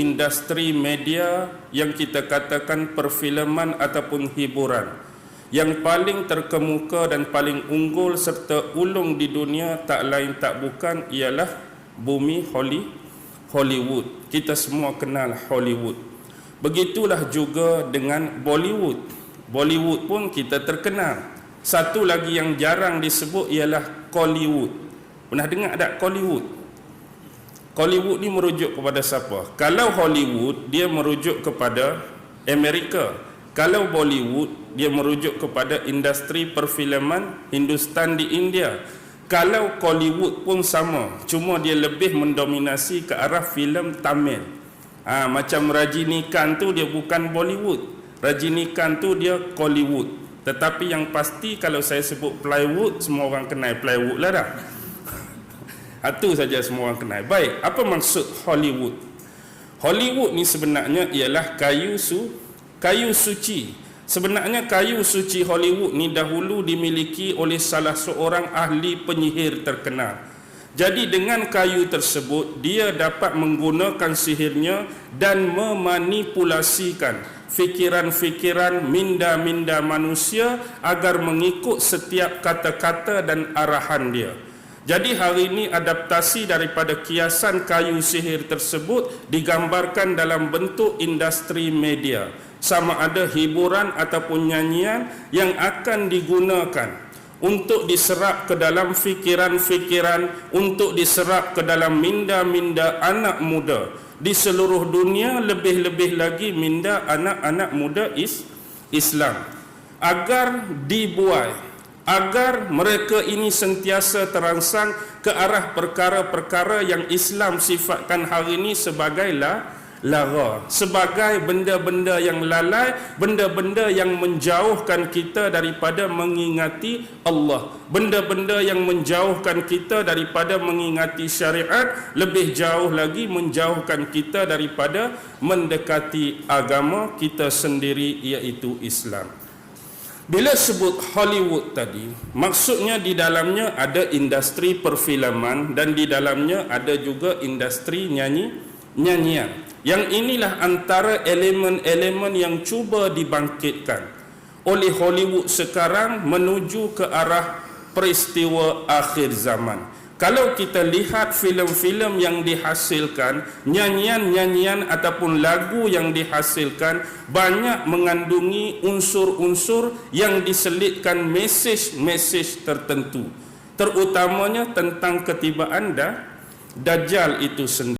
industri media yang kita katakan perfilman ataupun hiburan yang paling terkemuka dan paling unggul serta ulung di dunia tak lain tak bukan ialah bumi Holly Hollywood. Kita semua kenal Hollywood. Begitulah juga dengan Bollywood. Bollywood pun kita terkenal. Satu lagi yang jarang disebut ialah Kollywood. Pernah dengar tak Kollywood? Hollywood ni merujuk kepada siapa? Kalau Hollywood dia merujuk kepada Amerika. Kalau Bollywood dia merujuk kepada industri perfilman Hindustan di India. Kalau Hollywood pun sama, cuma dia lebih mendominasi ke arah filem Tamil. Ha, macam Rajinikan tu dia bukan Bollywood. Rajinikan tu dia Hollywood. Tetapi yang pasti kalau saya sebut plywood semua orang kenal plywood lah dah. Itu saja semua orang kenal. Baik, apa maksud Hollywood? Hollywood ni sebenarnya ialah kayu su kayu suci. Sebenarnya kayu suci Hollywood ni dahulu dimiliki oleh salah seorang ahli penyihir terkenal. Jadi dengan kayu tersebut dia dapat menggunakan sihirnya dan memanipulasikan fikiran-fikiran minda-minda manusia agar mengikut setiap kata-kata dan arahan dia. Jadi hari ini adaptasi daripada kiasan kayu sihir tersebut digambarkan dalam bentuk industri media. Sama ada hiburan ataupun nyanyian yang akan digunakan untuk diserap ke dalam fikiran-fikiran, untuk diserap ke dalam minda-minda anak muda di seluruh dunia lebih-lebih lagi minda anak-anak muda is Islam agar dibuai agar mereka ini sentiasa terangsang ke arah perkara-perkara yang Islam sifatkan hari ini sebagai la, lara. Sebagai benda-benda yang lalai benda-benda yang menjauhkan kita daripada mengingati Allah. Benda-benda yang menjauhkan kita daripada mengingati syariat lebih jauh lagi menjauhkan kita daripada mendekati agama kita sendiri iaitu Islam bila sebut Hollywood tadi, maksudnya di dalamnya ada industri perfilman dan di dalamnya ada juga industri nyanyi nyanyian. Yang inilah antara elemen-elemen yang cuba dibangkitkan oleh Hollywood sekarang menuju ke arah peristiwa akhir zaman kalau kita lihat filem-filem yang dihasilkan, nyanyian-nyanyian ataupun lagu yang dihasilkan banyak mengandungi unsur-unsur yang diselitkan mesej-mesej tertentu. Terutamanya tentang ketibaan dah Dajjal itu sendiri.